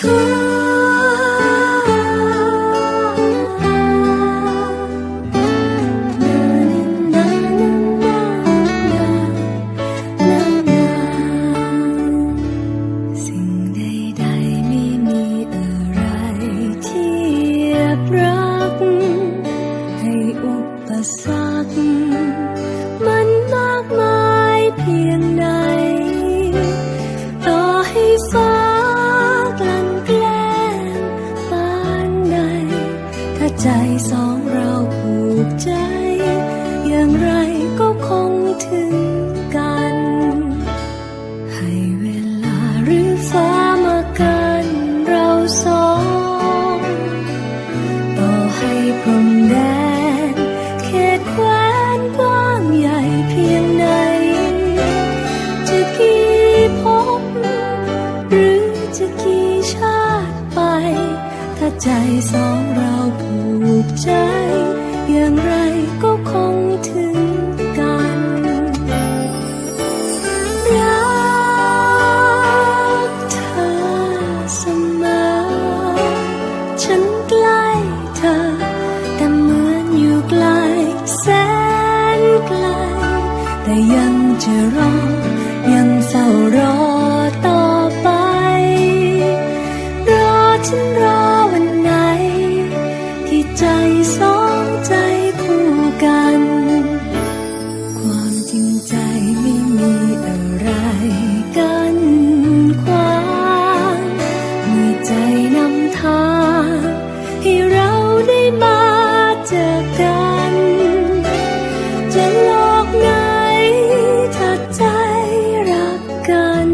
สิ่ ใจสองเราผูกใจอย่างไร ถ้าใจสองเราผูกใจ อย่างไรก็คงถึงกันรักเธอเสมอ ฉันใกล้เธอ แต่เหมือนอยู่ไกลแสนไกล แต่ยังจะรอ ยังเฝ้ารอต่อไป รอฉันรอ ใจสองใจคู่กัน ความจริงใจไม่มีอะไรกันขวางมีใจนำทางให้เราได้มาเจอกัน จะหลอกไงถ้าใจรักกัน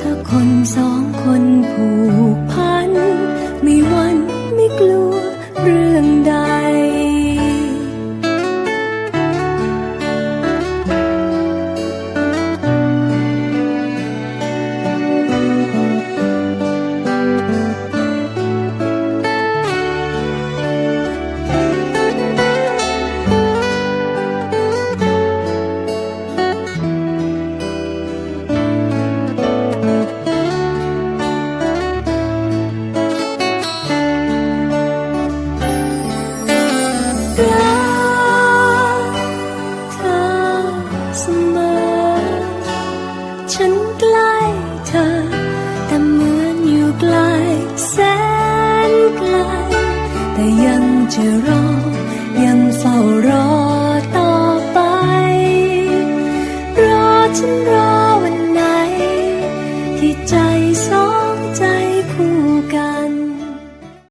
ถ้าคนสองคนผูกพัน ไม่หวันไม่กลัว เสมอ ฉันใกล้เธอ แต่เหมือนอยู่ไกลแสนไกล แต่ยังจะรอ